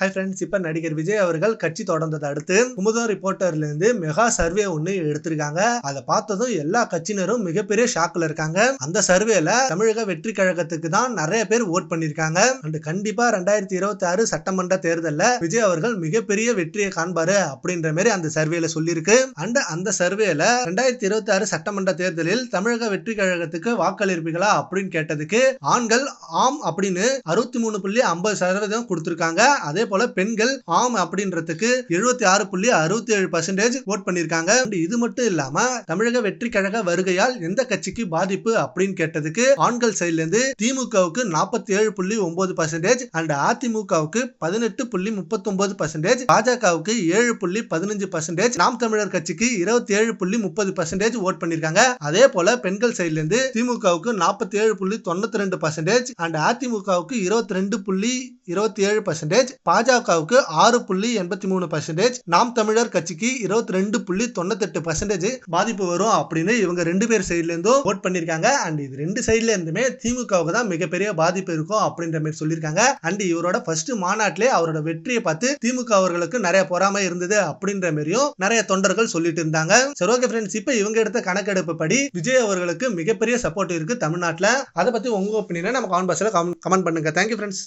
Hi friends இப்போ நடிகர் விஜய் அவர்கள் கட்சி தொடர்ந்ததை அடுத்து குமுதம் ரிப்போர்ட்டர்ல இருந்து மெகா சர்வே ஒன்று எடுத்திருக்காங்க. அதை பார்த்ததும் எல்லா கட்சியினரும் மிகப்பெரிய ஷாக்ல இருக்காங்க. அந்த சர்வேல தமிழக வெற்றி கழகத்துக்கு தான் நிறைய பேர் ஓட் பண்ணியிருக்காங்க. அண்ட் கண்டிப்பா ரெண்டாயிரத்தி இருபத்தி ஆறு சட்டமன்ற தேர்தலில் விஜய் அவர்கள் மிகப்பெரிய வெற்றியை காண்பாரு அப்படின்ற மாதிரி அந்த சர்வேல சொல்லியிருக்கு. அண்ட் அந்த சர்வேல ரெண்டாயிரத்தி இருபத்தி ஆறு சட்டமன்ற தேர்தலில் தமிழக வெற்றி கழகத்துக்கு வாக்களிப்பீங்களா அப்படின்னு கேட்டதுக்கு ஆண்கள் ஆம் அப்படின்னு அறுபத்தி மூணு புள்ளி ஐம்பது சதவீதம் கொடுத்திருக்காங்க. அதே போல பெண்கள் ஆம் அப்படின்றதுக்கு எழுபத்தி ஆறு புள்ளி அறுபத்தி ஏழு பர்சன்டேஜ் ஓட் பண்ணிருக்காங்க இது மட்டும் இல்லாம தமிழக வெற்றி கழக வருகையால் எந்த கட்சிக்கு பாதிப்பு அப்படின்னு கேட்டதுக்கு ஆண்கள் சைட்ல இருந்து திமுகவுக்கு நாற்பத்தி ஏழு புள்ளி ஒன்பது பர்சன்டேஜ் அண்ட் அதிமுகவுக்கு பதினெட்டு புள்ளி முப்பத்தி ஒன்பது பர்சன்டேஜ் பாஜகவுக்கு ஏழு புள்ளி பதினஞ்சு பர்சன்டேஜ் நாம் தமிழர் கட்சிக்கு இருபத்தி ஏழு புள்ளி முப்பது பர்சன்டேஜ் ஓட் பண்ணிருக்காங்க அதே போல பெண்கள் சைட்ல இருந்து திமுகவுக்கு நாற்பத்தி ஏழு புள்ளி தொண்ணூத்தி ரெண்டு பர்சன்டேஜ் அண்ட் அதிமுகவுக்கு இருபத்தி ரெண்டு புள்ளி இருபத்தி ஏழு பர்சன்டேஜ் பாஜகவுக்கு ஆறு புள்ளி எண்பத்தி மூணு பர்சன்டேஜ் நாம் தமிழர் கட்சிக்கு இருபத்தி ரெண்டு புள்ளி தொண்ணூத்தெட்டு பர்சன்டேஜ் பாதிப்பு வரும் அப்படின்னு இவங்க ரெண்டு பேர் சைட்ல இருந்தும் ஓட் பண்ணிருக்காங்க அண்ட் இது ரெண்டு சைட்ல இருந்துமே திமுகவுக்கு தான் மிகப்பெரிய பாதிப்பு இருக்கும் அப்படின்ற மாதிரி சொல்லியிருக்காங்க. அண்ட் இவரோட ஃபர்ஸ்ட் மாநாட்டிலே அவரோட வெற்றியை பார்த்து திமுக அவர்களுக்கு நிறைய பொறாமை இருந்தது அப்படின்ற மாதிரியும் நிறைய தொண்டர்கள் சொல்லிட்டு இருந்தாங்க. சரி ஓகே ஃப்ரெண்ட்ஸ் இப்போ இவங்க எடுத்த கணக்கெடுப்பு படி விஜய் அவர்களுக்கு மிகப்பெரிய சப்போர்ட் இருக்கு தமிழ்நாட்டில். அதை பத்தி உங்க ஒப்பீனியனை நம்ம கமெண்ட் பாக்ஸ்ல கமெண்ட் பண்ணுங்க. Thank you friends